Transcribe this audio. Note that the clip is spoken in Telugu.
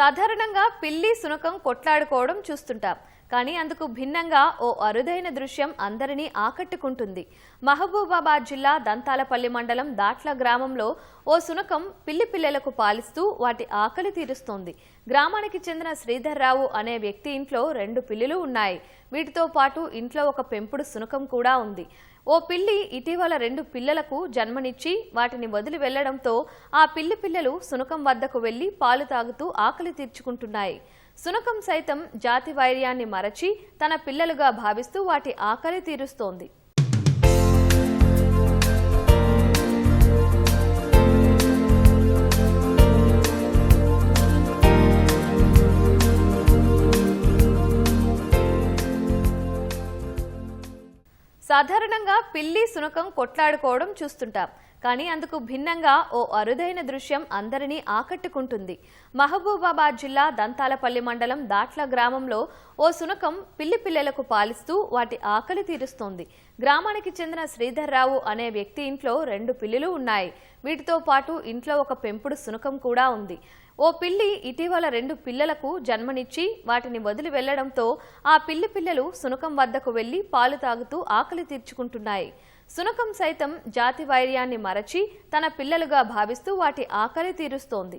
సాధారణంగా పిల్లి సునకం కొట్లాడుకోవడం చూస్తుంటాం. కానీ అందుకు భిన్నంగా ఓ అరుదైన దృశ్యం అందరినీ ఆకట్టుకుంటుంది. మహబూబాబాద్ జిల్లా దంతాలపల్లి మండలం దాట్ల గ్రామంలో ఓ సునకం పిల్లి పిల్లలకు పాలిస్తూ వాటి ఆకలి తీరుస్తోంది. గ్రామానికి చెందిన శ్రీధర్రావు అనే వ్యక్తి ఇంట్లో రెండు పిల్లులు ఉన్నాయి. వీటితో పాటు ఇంట్లో ఒక పెంపుడు సునకం కూడా ఉంది. ఓ పిల్లి ఇటీవల రెండు పిల్లలకు జన్మనిచ్చి వాటిని వదిలి వెళ్ళడంతో ఆ పిల్లి పిల్లలు సునకం వద్దకు వెళ్ళి పాలు తాగుతూ ఆకలి తీర్చుకుంటున్నాయి. సునకం సైతం జాతి వైర్యాన్ని మరచి తన పిల్లలుగా భావిస్తూ వాటి ఆకలి తీరుస్తోంది. సాధారణంగా పిల్లి సునకం కొట్లాడుకోవడం చూస్తుంటాం. కానీ అందుకు భిన్నంగా ఓ అరుదైన దృశ్యం అందరినీ ఆకట్టుకుంటుంది. మహబూబాబాద్ జిల్లా దంతాలపల్లి మండలం దాట్ల గ్రామంలో ఓ సునకం పిల్లి పిల్లలకు పాలిస్తూ వాటి ఆకలి తీరుస్తోంది. గ్రామానికి చెందిన శ్రీధర్రావు అనే వ్యక్తి ఇంట్లో రెండు పిల్లులు ఉన్నాయి. వీటితో పాటు ఇంట్లో ఒక పెంపుడు సునకం కూడా ఉంది. ఓ పిల్లి ఇటీవల రెండు పిల్లలకు జన్మనిచ్చి వాటిని వదిలి వెళ్ళడంతో ఆ పిల్లి పిల్లలు సునకం వద్దకు వెళ్ళి పాలు తాగుతూ ఆకలి తీర్చుకుంటున్నాయి. సునకం సైతం జాతి వైర్యాన్ని మరచి తన పిల్లలుగా భావిస్తూ వాటి ఆకలి తీరుస్తోంది.